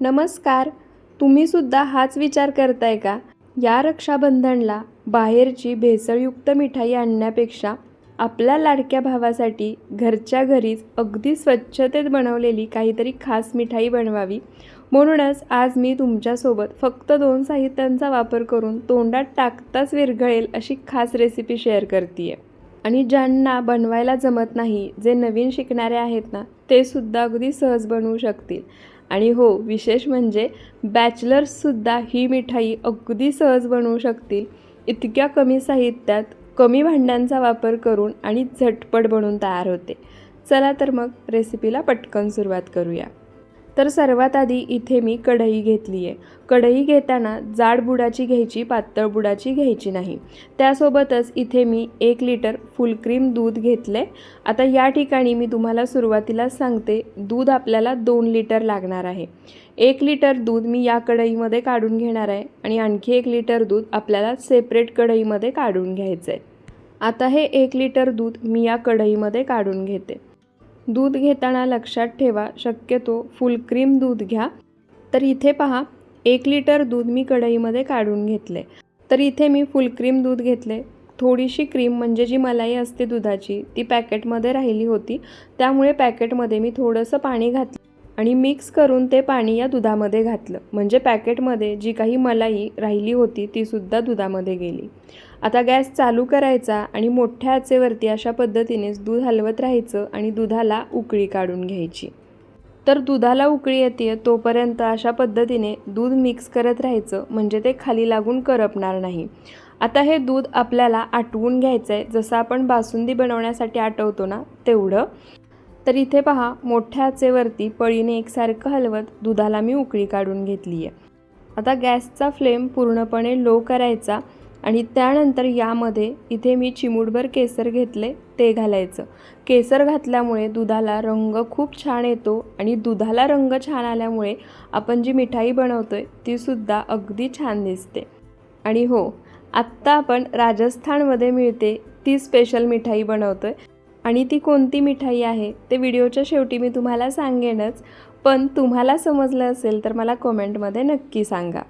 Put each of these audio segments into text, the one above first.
नमस्कार. तुम्हीसुद्धा हाच विचार करताय का? या रक्षाबंधनला बाहेरची भेसळयुक्त मिठाई आणण्यापेक्षा आपल्या लाडक्या भावासाठी घरच्या घरीच अगदी स्वच्छतेत बनवलेली काहीतरी खास मिठाई बनवावी. म्हणूनच आज मी तुमच्यासोबत फक्त दोन साहित्यांचा वापर करून तोंडात टाकताच विरघळेल अशी खास रेसिपी शेअर करते आणि ज्यांना बनवायला जमत नाही जे नवीन शिकणारे आहेत ना ते सुद्धा अगदी सहज बनवू शकतील. आणि हो विशेष म्हणजे बॅचलर्ससुद्धा ही मिठाई अगदी सहज बनवू शकतील. इतक्या कमी साहित्यात कमी भांड्यांचा वापर करून आणि झटपट बनवून तयार होते. चला तर मग रेसिपीला पटकन सुरुवात करूया. तर सर्वात आधी इथे मी कढई घेतली आहे कढई घेताना जाड बुडाची घ्यायची पातळ बुडाची घ्यायची नाही. त्यासोबतच इथे मी एक लिटर फुलक्रीम दूध घेतले आता या ठिकाणी मी तुम्हाला सुरुवातीला सांगते दूध आपल्याला दोन लिटर लागणार आहे. एक लिटर दूध मी या कढईमध्ये काढून घेणार आहे आणि आणखी एक लिटर दूध आपल्याला सेपरेट कढईमध्ये काढून घ्यायचं आहे आता हे एक लिटर दूध मी या कढईमध्ये काढून घेते. दूध घेताना लक्षात ठेवा शक्यतो फुल क्रीम दूध घ्या. तर इथे पहा एक लिटर दूध मी कढईमध्ये काढून घेतले. तर इथे मी फुल क्रीम दूध घेतले. थोडीशी क्रीम म्हणजे जी मलाई असते दुधाची ती पॅकेटमध्ये राहिली होती. त्यामुळे पॅकेटमध्ये मी थोडंसं पाणी घातलं. आणि मिक्स करून ते पाणी या दुधामध्ये घातलं. म्हणजे पॅकेटमध्ये जी काही मलाई राहिली होती तीसुद्धा दुधामध्ये गेली. आता गॅस चालू करायचा आणि मोठ्या आचेवरती अशा पद्धतीनेच दूध हलवत राहायचं आणि दुधाला उकळी काढून घ्यायची. तर दुधाला उकळी येते तोपर्यंत अशा पद्धतीने दूध मिक्स करत राहायचं. म्हणजे ते खाली लागून करपणार नाही. आता हे दूध आपल्याला आटवून घ्यायचं आहे जसं आपण बासुंदी बनवण्यासाठी आटवतो ना तेवढं. तर इथे पहा मोठ्या आचेवरती पळीने एकसारखं हलवत दुधाला मी उकळी काढून घेतली आहे आता गॅसचा फ्लेम पूर्णपणे लो करायचा आणि त्यानंतर यामध्ये इथे मी चिमूटभर केसर घेतले ते घालायचं. केसर घातल्यामुळे दुधाला रंग खूप छान येतो आणि दुधाला रंग छान आल्यामुळे आपण जी मिठाई बनवतो आहे तीसुद्धा अगदी छान दिसते. आणि हो आत्ता आपण राजस्थानमध्ये मिळते ती स्पेशल मिठाई बनवतो आहे आणि ती कोणती मिठाई आहे ते व्हिडिओच्या शेवटी मी तुम्हाला सांगेनच. पण तुम्हाला समजलं असेल तर मला कमेंटमध्ये नक्की सांगा.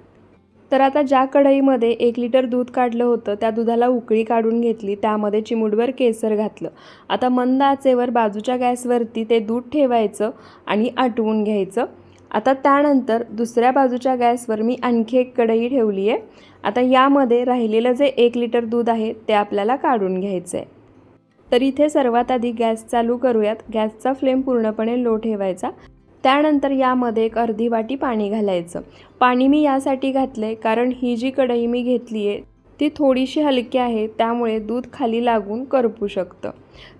तर आता ज्या कढईमध्ये एक लिटर दूध काढलं होतं त्या दुधाला उकळी काढून घेतली त्यामध्ये चिमूटभर केसर घातलं. आता मंद आचेवर बाजूच्या गॅसवरती ते दूध ठेवायचं आणि आटवून घ्यायचं. आता त्यानंतर दुसऱ्या बाजूच्या गॅसवर मी आणखी एक कढई ठेवली आहे आता यामध्ये राहिलेलं जे एक लिटर दूध आहे ते आपल्याला काढून घ्यायचं आहे तर इथे सर्वात आधी गॅस चालू करूयात. गॅसचा फ्लेम पूर्णपणे लो ठेवायचा. त्यानंतर यामध्ये एक अर्धी वाटी पाणी घालायचं. पाणी मी यासाठी घातले कारण ही जी कढई मी घेतली आहे ती थोडीशी हलकी आहे त्यामुळे दूध खाली लागून करपू शकतं.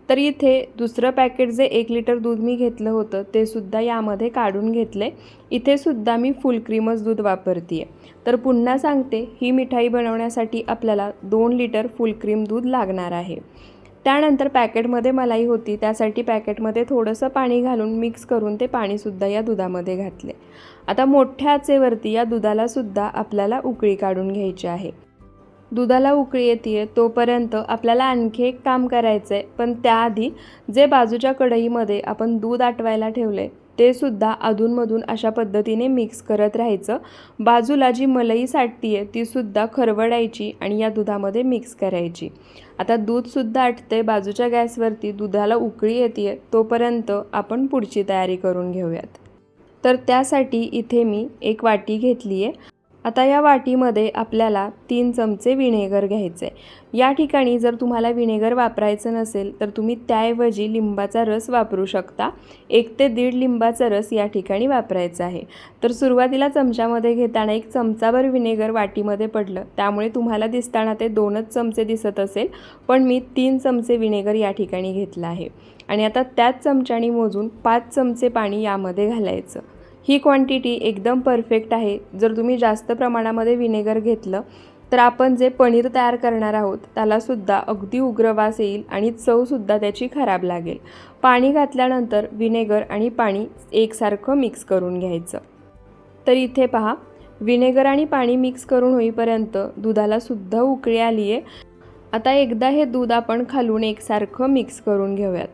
तर इथे दुसरं पॅकेट जे एक लिटर दूध मी घेतलं होतं ते सुद्धा यामध्ये काढून घेतले इथे सुद्धा मी फुल क्रीमच दूध वापरते आहे तर पुन्हा सांगते ही मिठाई बनवण्यासाठी आपल्याला दोन लिटर फुल क्रीम दूध लागणार आहे. त्यानंतर पॅकेटमध्ये मलाई होती. त्यासाठी पॅकेटमध्ये थोडंसं पाणी घालून मिक्स करून ते पाणीसुद्धा या दुधामध्ये घातले. आता मोठ्या आचेवरती या दुधालासुद्धा आपल्याला उकळी काढून घ्यायची आहे. दुधाला उकळी येते तोपर्यंत आपल्याला आणखी एक काम करायचं आहे पण त्याआधी जे बाजूच्या कढईमध्ये आपण दूध आटवायला ठेवले ते सुद्धा अधूनमधून अशा पद्धतीने मिक्स करत राहायचं. बाजूला जी मलई साठती आहे तीसुद्धा खरवडायची आणि या दुधामध्ये मिक्स करायची. आता दूधसुद्धा आटते बाजूच्या गॅसवरती दुधाला उकळी येते तोपर्यंत आपण पुढची तयारी करून घेऊयात. तर त्यासाठी इथे मी एक वाटी घेतली आहे आता या वाटीमध्ये आपल्याला तीन चमचे विनेगर घ्यायचे. आहे या ठिकाणी जर तुम्हाला विनेगर वापरायचं नसेल तर तुम्ही त्याऐवजी लिंबाचा रस वापरू शकता. एक ते दीड लिंबाचा रस या ठिकाणी वापरायचा आहे. तर सुरुवातीला चमच्यामध्ये घेताना एक चमचाभर विनेगर वाटीमध्ये पडलं. त्यामुळे तुम्हाला दिसताना ते दोनच चमचे दिसत असेल पण मी तीन चमचे विनेगर या ठिकाणी घेतलं आहे. आणि आता त्याच चमच्यानी मोजून पाच चमचे पाणी यामध्ये घालायचं. ही क्वांटिटी एकदम परफेक्ट आहे. जर तुम्ही जास्त प्रमाणामध्ये विनेगर घेतलं तर आपण जे पनीर तयार करणार आहोत त्यालासुद्धा अगदी उग्र वास येईल आणि चवसुद्धा त्याची खराब लागेल. पाणी घातल्यानंतर विनेगर आणि पाणी एकसारखं मिक्स करून घ्यायचं. तर इथे पहा विनेगर आणि पाणी मिक्स करून होईपर्यंत दुधालासुद्धा उकळी आली आहे आता एकदा हे दूध आपण खालून एकसारखं मिक्स करून घेऊयात.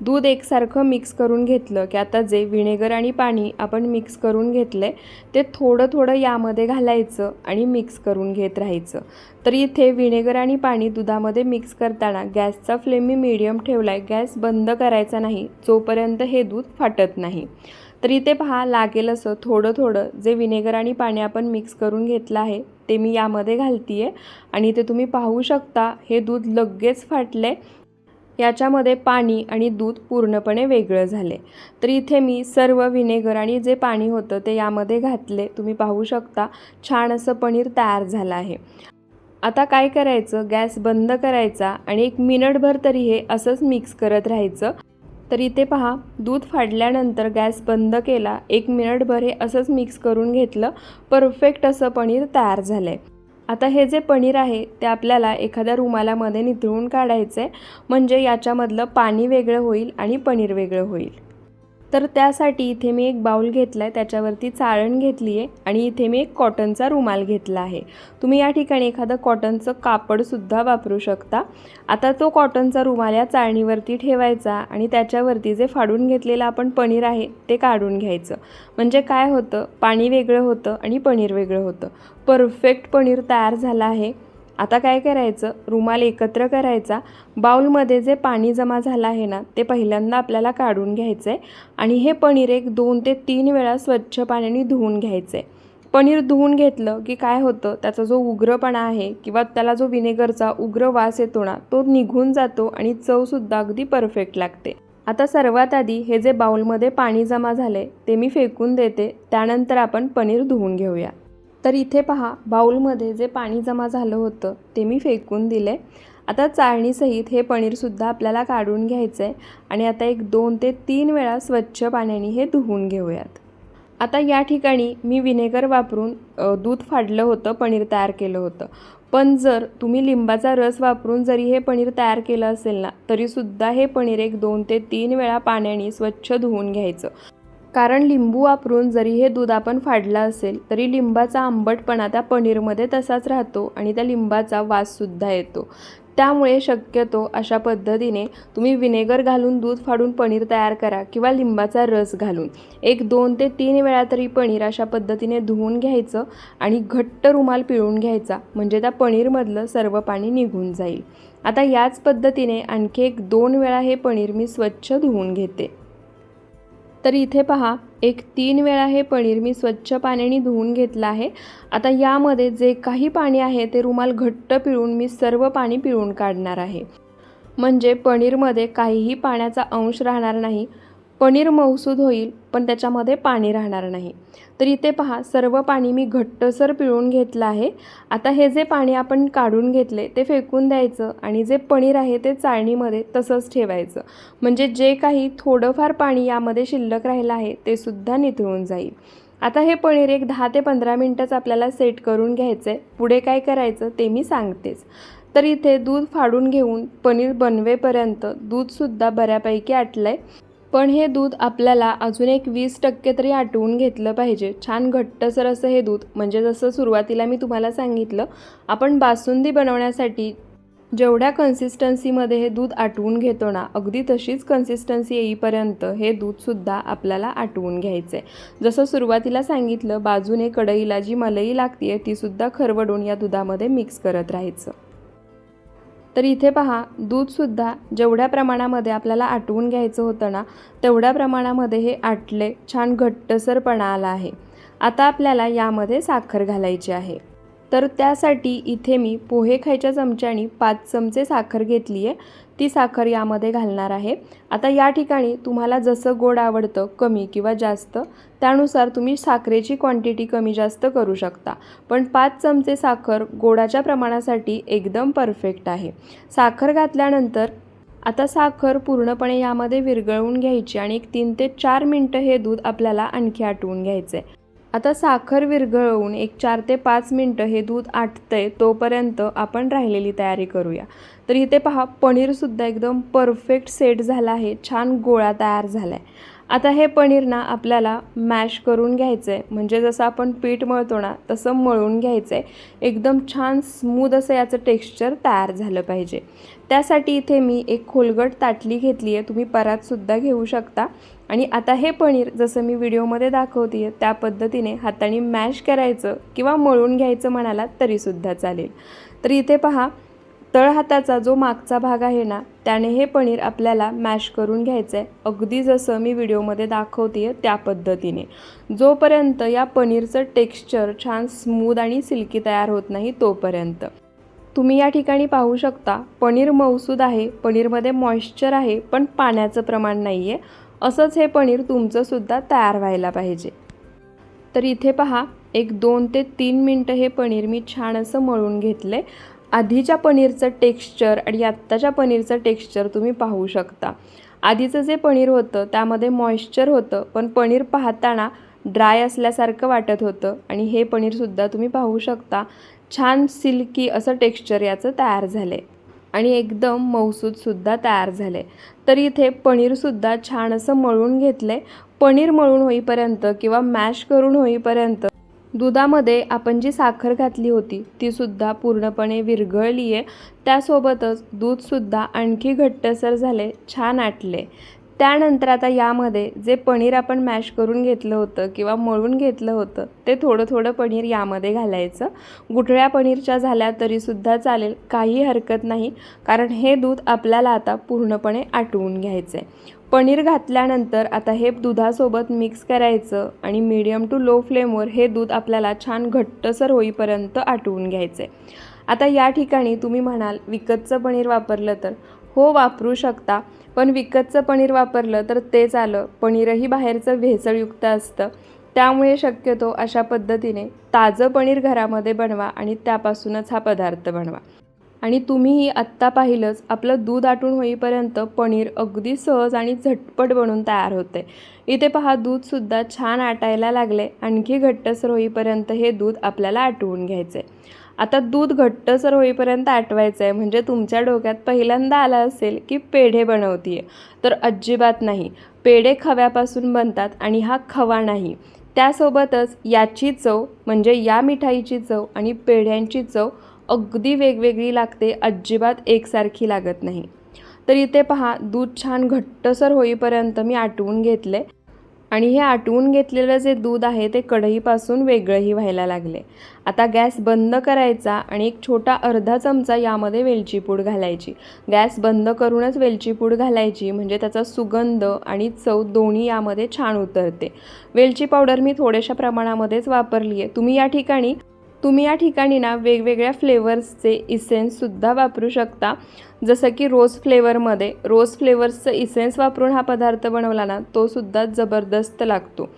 दूध एकसारखं मिक्स करून घेतलं की आता जे विनेगर आणि पाणी आपण मिक्स करून घेतलं आहे ते थोडं थोडं यामध्ये घालायचं आणि मिक्स करून घेत राहायचं. तर इथे विनेगर आणि पाणी दुधामध्ये मिक्स करताना गॅसचा फ्लेम मी मीडियम ठेवला आहे गॅस बंद करायचा नाही जोपर्यंत हे दूध फाटत नाही. तर इथे पहा लागेल असं थोडं थोडं जे विनेगर आणि पाणी आपण मिक्स करून घेतलं आहे ते मी यामध्ये घालते आहे आणि ते तुम्ही पाहू शकता हे दूध लगेच फाटले. याच्यामध्ये पाणी आणि दूध पूर्णपणे वेगळं झाले. तर इथे मी सर्व व्हिनेगर आणि जे पाणी होतं ते यामध्ये घातले. तुम्ही पाहू शकता छान असं पनीर तयार झालं आहे. आता काय करायचं? गॅस बंद करायचा आणि एक मिनटभर तरी हे असंच मिक्स करत राहायचं. तर इथे पहा दूध फाडल्यानंतर गॅस बंद केला एक मिनटभर हे असंच मिक्स करून घेतलं परफेक्ट असं पनीर तयार झालं आहे आता हे जे पनीर आहे ते आपल्याला एखाद्या रुमालामध्ये निथळून काढायचं आहे म्हणजे याच्यामधलं पाणी वेगळं होईल आणि पनीर वेगळं होईल. तर त्यासाठी इथे मी एक बाऊल घेतला आहे त्याच्यावरती चाळण घेतली आहे आणि इथे मी एक कॉटनचा रुमाल घेतला आहे. तुम्ही या ठिकाणी एखादं कॉटनचं कापडसुद्धा वापरू शकता. आता तो कॉटनचा रुमाल या चाळणीवरती ठेवायचा आणि त्याच्यावरती जे फाडून घेतलेलं आपण पनीर आहे ते काढून घ्यायचं. म्हणजे काय होतं? पाणी वेगळं होतं आणि पनीर वेगळं होतं. परफेक्ट पनीर तयार झालं आहे. आता काय करायचं? रुमाल एकत्र करायचा. बाऊलमध्ये जे पाणी जमा झालं आहे ना ते पहिल्यांदा आपल्याला काढून घ्यायचं आहे आणि हे पनीर एक दोन ते तीन वेळा स्वच्छ पाण्याने धुवून घ्यायचं आहे पनीर धुवून घेतलं की काय होतं? त्याचा जो उग्रपणा आहे किंवा त्याला जो विनेगरचा उग्र वास येतो ना तो निघून जातो आणि चवसुद्धा अगदी परफेक्ट लागते. आता सर्वात आधी हे जे बाऊलमध्ये पाणी जमा झाले ते मी फेकून देते. त्यानंतर आपण पनीर धुवून घेऊया. तर इथे पहा बाऊलमध्ये जे पाणी जमा झालं होतं ते मी फेकून दिले. आता चाळणीसहित हे पनीरसुद्धा आपल्याला काढून घ्यायचं आहे आणि आता एक दोन ते तीन वेळा स्वच्छ पाण्याने हे धुवून घेऊयात. आता या ठिकाणी मी व्हिनेगर वापरून दूध फाडलं होतं पनीर तयार केलं होतं. पण जर तुम्ही लिंबाचा रस वापरून जरी हे पनीर तयार केलं असेल ना तरीसुद्धा हे पनीर एक दोन ते तीन वेळा पाण्याने स्वच्छ धुवून घ्यायचं. कारण लिंबू वापरून जरी हे दूध आपण फाडलं असेल तरी लिंबाचा आंबटपणा त्या पनीरमध्ये तसाच राहतो आणि त्या लिंबाचा वाससुद्धा येतो. त्यामुळे शक्यतो अशा पद्धतीने तुम्ही विनेगर घालून दूध फाडून पनीर तयार करा किंवा लिंबाचा रस घालून. एक दोन ते तीन वेळा तरी पनीर अशा पद्धतीने धुवून घ्यायचं आणि घट्ट रुमाल पिळून घ्यायचा म्हणजे त्या पनीरमधलं सर्व पाणी निघून जाईल. आता याच पद्धतीने आणखी एक दोन वेळा हे पनीर मी स्वच्छ धुवून घेते. तर इथे पहा एक तीन वेळा हे पनीर. मी स्वच्छ पाण्याने धुवून घेतलं आहे. आता यामध्ये जे काही पाणी आहे ते रुमाल घट्ट पिळून मी सर्व पाणी पिळून काढणार आहे. म्हणजे पनीरमध्ये काहीही पाण्याचा अंश राहणार नाही. पनीर मऊसूद होईल पण त्याच्यामध्ये पाणी राहणार नाही. तर इथे पहा सर्व पाणी मी घट्टसर पिळून घेतलं आहे. आता हे जे पाणी आपण काढून घेतले ते फेकून द्यायचं आणि जे पनीर आहे ते चाळणीमध्ये तसंच ठेवायचं. म्हणजे जे काही थोडंफार पाणी यामध्ये शिल्लक राहिलं आहे ते सुद्धा निथळून जाईल. आता हे पनीर एक दहा ते पंधरा मिनटंच आपल्याला सेट करून घ्यायचं आहे पुढे काय करायचं ते मी सांगतेच. तर इथे दूध फाडून घेऊन पनीर बनवेपर्यंत दूधसुद्धा बऱ्यापैकी आटलं आहे पण हे दूध आपल्याला अजून एक वीस टक्के तरी आटवून घेतलं पाहिजे. छान घट्टसर असं हे दूध. म्हणजे जसं सुरुवातीला मी तुम्हाला सांगितलं आपण बासुंदी बनवण्यासाठी जेवढ्या कन्सिस्टन्सीमध्ये हे दूध आटवून घेतो ना अगदी तशीच कन्सिस्टन्सी येईपर्यंत हे दूधसुद्धा आपल्याला आटवून घ्यायचं आहे जसं सुरुवातीला सांगितलं बाजूने कढईला जी मलई लागते आहे तीसुद्धा खरवडून या दुधामध्ये मिक्स करत राहायचं. तर इथे पहा दूधसुद्धा जेवढ्या प्रमाणामध्ये आपल्याला आटवून घ्यायचं होतं ना तेवढ्या प्रमाणामध्ये हे आटले छान घट्टसरपणा आला आहे. आता आपल्याला यामध्ये साखर घालायची आहे. तर त्यासाठी इथे मी पोहे खायच्या चमच्यानी पाच चमचे साखर घेतली आहे. ती साखर यामध्ये घालणार आहे. आता या ठिकाणी तुम्हाला जसं गोड आवडतं कमी किंवा जास्त त्यानुसार तुम्ही साखरेची क्वांटिटी कमी जास्त करू शकता. पण पाच चमचे साखर गोडाच्या प्रमाणासाठी एकदम परफेक्ट आहे. साखर घातल्यानंतर आता साखर पूर्णपणे यामध्ये विरघळवून घ्यायची आणि एक तीन ते चार मिनटं हे दूध आपल्याला आणखी आटवून घ्यायचं आहे आता साखर विरघळवून एक चार ते पाच मिनटं हे दूध आटतंय तोपर्यंत आपण राहिलेली तयारी करूया. तर इथे पहा पनीरसुद्धा एकदम परफेक्ट सेट झाला आहे छान गोळा तयार झाला आहे आता हे पनीर ना आपल्याला मॅश करून घ्यायचं आहे म्हणजे जसं आपण पीठ मळतो ना तसं मळून घ्यायचं आहे एकदम छान स्मूद असं याचं टेक्स्चर तयार झालं पाहिजे. त्यासाठी इथे मी एक खोलगट ताटली घेतली आहे तुम्ही परातसुद्धा घेऊ शकता. आणि आता हे पनीर जसं मी व्हिडिओमध्ये दाखवते आहे त्या पद्धतीने हाताने मॅश करायचं किंवा मळून घ्यायचं म्हणाला तरीसुद्धा चालेल. तर इथे पहा तळहाताचा जो मागचा भाग आहे ना त्याने हे पनीर आपल्याला मॅश करून घ्यायचं आहे अगदी जसं मी व्हिडिओमध्ये दाखवते आहे त्या पद्धतीने. जोपर्यंत या पनीरचं टेक्स्चर छान स्मूद आणि सिल्की तयार होत नाही तोपर्यंत. तुम्ही या ठिकाणी पाहू शकता पनीर मौसूद आहे पनीरमध्ये मॉइश्चर आहे पण पाण्याचं प्रमाण नाही आहे असंच हे पनीर तुमचंसुद्धा तयार व्हायला पाहिजे. तर इथे पहा एक दोन ते तीन मिनटं हे पनीर मी छान असं मळून घेतलं आहे आधीच्या पनीरचं टेक्स्चर आणि आत्ताच्या पनीरचं टेक्स्चर तुम्ही पाहू शकता. आधीचं जे पनीर होतं त्यामध्ये मॉइश्चर होतं पण पनीर पाहताना ड्राय असल्यासारखं वाटत होतं आणि हे पनीरसुद्धा तुम्ही पाहू शकता. छान सिल्की असं टेक्स्चर याचं तयार झालं आहे आणि एकदम मऊसूदसुद्धा तयार झाले. तर इथे पनीरसुद्धा छान असं मळून घेतलं. आहे पनीर मळून होईपर्यंत किंवा मॅश करून होईपर्यंत दुधामध्ये आपण जी साखर घातली होती तीसुद्धा पूर्णपणे विरघळली आहे त्यासोबतच दूधसुद्धा आणखी घट्टसर झाले छान आटले. त्यानंतर आता यामध्ये जे पनीर आपण मॅश करून घेतलं होतं किंवा मळून घेतलं होतं ते थोडं थोडं पनीर यामध्ये घालायचं. गुठळ्या पनीरच्या झाल्या तरीसुद्धा चालेल काही हरकत नाही कारण हे दूध आपल्याला आता पूर्णपणे आटवून घ्यायचं आहे पनीर घातल्यानंतर आता हे दुधासोबत मिक्स करायचं आणि मीडियम टू लो फ्लेमवर हे दूध आपल्याला छान घट्टसर होईपर्यंत आटवून घ्यायचं आहे आता या ठिकाणी तुम्ही म्हणाल विकतचं पनीर वापरलं तर? हो वापरू शकता. पण विकतचं पनीर वापरलं तर तेच आलं. पनीरही बाहेरचं भेसळयुक्त असतं. त्यामुळे शक्यतो अशा पद्धतीने ताजं पनीर घरामध्ये बनवा आणि त्यापासूनच हा पदार्थ बनवा. आणि तुम्हीही आत्ता पाहिलंच आपलं दूध आटून होईपर्यंत पनीर अगदी सहज आणि झटपट बनून तयार होते. इथे पहा दूधसुद्धा छान आटायला लागले. आणखी घट्टसर होईपर्यंत हे दूध आपल्याला आटवून घ्यायचे. आहे आता दूध घट्टसर होईपर्यंत आटवायचं आहे म्हणजे तुमच्या डोक्यात पहिल्यांदा आला असेल की पेढे बनवतीये. तर अजिबात नाही. पेढे खव्यापासून बनतात आणि हा खवा नाही. त्यासोबतच याची चव म्हणजे या मिठाईची चव आणि पेढ्यांची चव अगदी वेगवेगळी लागते अजिबात एकसारखी लागत नाही. तर इथे पहा दूध छान घट्टसर होईपर्यंत मी आटवून घेतले आणि हे आटवून घेतलेलं जे दूध आहे ते कढईपासून वेगळंही व्हायला लागले. आता गॅस बंद करायचा आणि एक छोटा अर्धा चमचा यामध्ये वेलची पूड घालायची. गॅस बंद करूनच वेलची पूड घालायची म्हणजे त्याचा सुगंध आणि चव दोन्ही यामध्ये छान उतरते. वेलची पावडर मी थोड्याशा प्रमाणामध्येच वापरली आहे तुम्ही या ठिकाणी तुम्ही या ठिकाणी ना वेगवेगळ्या फ्लेवर्सचे इसेन्ससुद्धा वापरू शकता. जसं की रोज फ्लेवरमध्ये रोज फ्लेवर्सचं इसेन्स वापरून हा पदार्थ बनवला ना तोसुद्धा जबरदस्त लागतो.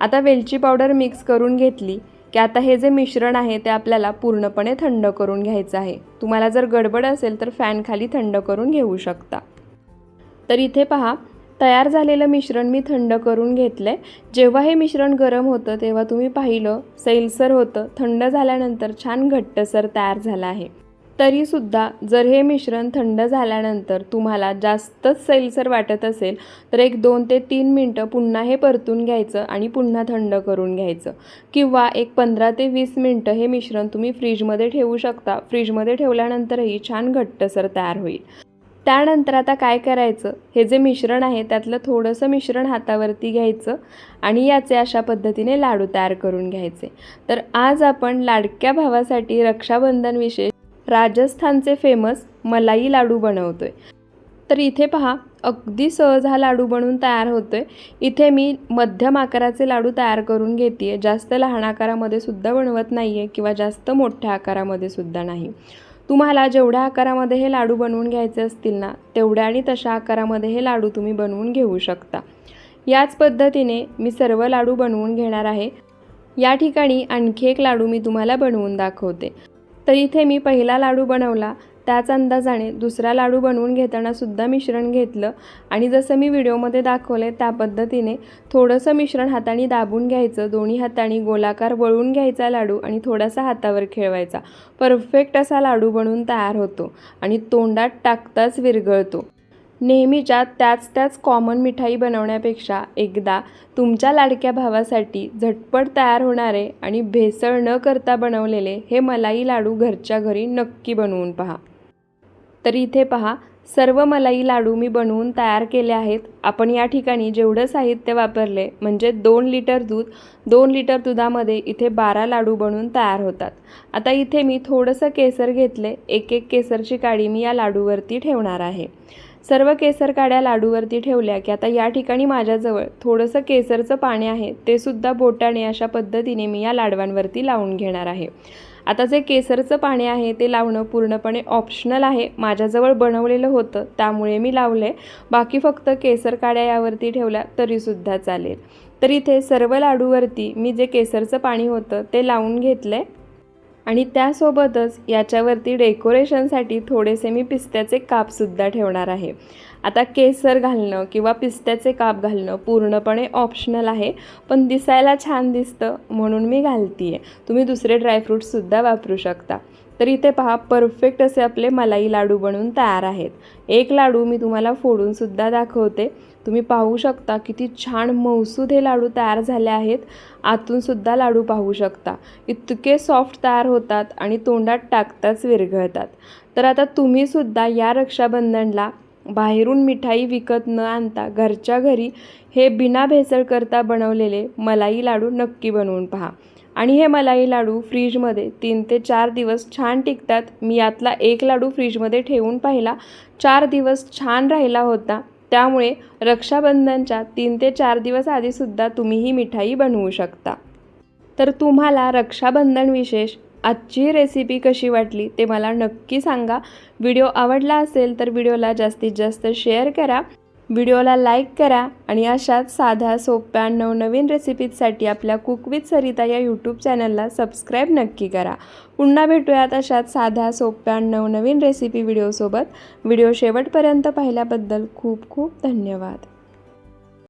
आता वेलची पावडर मिक्स करून घेतली की आता हे जे मिश्रण आहे ते आपल्याला पूर्णपणे थंड करून घ्यायचं आहे. तुम्हाला जर गडबड असेल तर फॅनखाली थंड करून घेऊ शकता. तर इथे पहा तयार झालेलं मिश्रण मी थंड करून घेतलं आहे जेव्हा हे मिश्रण गरम होतं तेव्हा तुम्ही पाहिलं सैलसर होतं. थंड झाल्यानंतर छान घट्टसर तयार झालं आहे. तरीसुद्धा जर हे मिश्रण थंड झाल्यानंतर तुम्हाला जास्तच सैलसर वाटत असेल तर एक दोन ते तीन मिनटं पुन्हा हे परतून घ्यायचं आणि पुन्हा थंड करून घ्यायचं. किंवा एक पंधरा ते वीस मिनटं हे मिश्रण तुम्ही फ्रीजमध्ये ठेवू शकता. फ्रीजमध्ये ठेवल्यानंतरही छान घट्टसर तयार होईल. त्यानंतर आता काय करायचं? हे जे मिश्रण आहे त्यातलं थोडंसं मिश्रण हातावरती घ्यायचं आणि याचे अशा पद्धतीने लाडू तयार करून घ्यायचे. तर आज आपण लाडक्या भावासाठी रक्षाबंधन विशेष राजस्थानचे फेमस मलाई लाडू बनवतोय. तर इथे पहा अगदी सहज हा लाडू बनवून तयार होतोय. इथे मी मध्यम आकाराचे लाडू तयार करून घेते जास्त लहान आकारामध्ये सुद्धा बनवत नाही आहे किंवा जास्त मोठ्या आकारामध्ये सुद्धा नाही. तुम्हाला जेवढ्या आकारामध्ये हे लाडू बनवून घ्यायचे असतील ना तेवढ्या आणि तशा आकारामध्ये हे लाडू तुम्ही बनवून घेऊ शकता. याच पद्धतीने मी सर्व लाडू बनवून घेणार आहे. या ठिकाणी आणखी एक लाडू मी तुम्हाला बनवून दाखवते. तर इथे मी पहिला लाडू बनवला. त्याच अंदाजाने दुसरा लाडू बनवून घेतानासुद्धा मिश्रण घेतलं आणि जसं मी व्हिडिओमध्ये दाखवलं त्या पद्धतीने थोडंसं मिश्रण हाताने दाबून घ्यायचं दोन्ही हाताने गोलाकार वळून घ्यायचा लाडू आणि थोडासा हातावर खेळवायचा. परफेक्ट असा लाडू बनवून तयार होतो आणि तोंडात टाकताच विरघळतो. नेहमीच्या त्याच त्याच कॉमन मिठाई बनवण्यापेक्षा एकदा तुमच्या लाडक्या भावासाठी झटपट तयार होणारे आणि भेसळ न करता बनवलेले हे मलाई लाडू घरच्या घरी नक्की बनवून पहा. तर इथे पहा सर्व मलाई लाडू मी बनवून तयार केले आहेत. आपण या ठिकाणी जेवढं साहित्य वापरले म्हणजे दोन लिटर दूध दोन लिटर दुधामध्ये इथे बारा लाडू बनवून तयार होतात. आता इथे मी थोडंसं केसर घेतले एक एक केसरची काडी मी या लाडूवरती ठेवणार आहे. सर्व केसर काड्या लाडूवरती ठेवल्या की आता या ठिकाणी माझ्याजवळ थोडंसं केसरचं पाणी आहे ते सुद्धा बोटाने अशा पद्धतीने मी या लाडवांवरती लावून घेणार आहे. आता जे केसरचं पाणी आहे ते लावणं पूर्णपणे ऑप्शनल आहे. माझ्याजवळ बनवलेलं होतं त्यामुळे मी लावले बाकी फक्त केसर काड्या यावरती ठेवल्या तरीसुद्धा चालेल. तर इथे सर्व लाडूवरती मी जे केसरचं पाणी होतं ते लावून घेतलं आणि त्यासोबतच याच्यावरती डेकोरेशनसाठी थोडेसे मी पिस्त्याचे कापसुद्धा ठेवणार आहे. आता केसर घालणं किंवा पिस्त्याचे काप घालणं पूर्णपणे ऑप्शनल आहे पण दिसायला छान दिसतं म्हणून मी घालती आहे तुम्ही दुसरे ड्रायफ्रूट्ससुद्धा वापरू शकता. तर इथे पहा परफेक्ट असे आपले मलाई लाडू बनवून तयार आहेत. एक लाडू मी तुम्हाला फोडूनसुद्धा दाखवते. तुम्ही पाहू शकता किती छान मौसूद हे लाडू तयार झाले आहेत. आतूनसुद्धा लाडू पाहू शकता. इतके सॉफ्ट तयार होतात आणि तोंडात टाकताच विरघळतात. तर आता तुम्हीसुद्धा या रक्षाबंधनला बाहेरून मिठाई विकत न आणता घरच्या घरी हे बिना भेसळ करता बनवलेले मलाई लाडू नक्की बनवून पहा. आणि हे मलाई लाडू फ्रीजमध्ये तीन ते चार दिवस छान टिकतात. मी यातला एक लाडू फ्रीजमध्ये ठेवून पाहिला. चार दिवस छान राहिला होता. त्यामुळे रक्षाबंधनच्या तीन ते चार दिवस आधीसुद्धा तुम्ही ही मिठाई बनवू शकता. तर तुम्हाला रक्षाबंधन विशेष आजची रेसिपी कशी वाटली ते मला नक्की सांगा. व्हिडिओ आवडला असेल तर व्हिडिओला जास्तीत जास्त शेअर करा. व्हिडिओला लाईक करा आणि अशाच साध्या सोप्या नवनवीन रेसिपीजसाठी आपल्या कुक विथ सरिता या यूट्यूब चॅनलला सबस्क्राईब नक्की करा. पुन्हा भेटूयात अशाच साध्या सोप्या नवनवीन रेसिपी व्हिडिओसोबत व्हिडिओ शेवटपर्यंत पाहिल्याबद्दल खूप खूप धन्यवाद.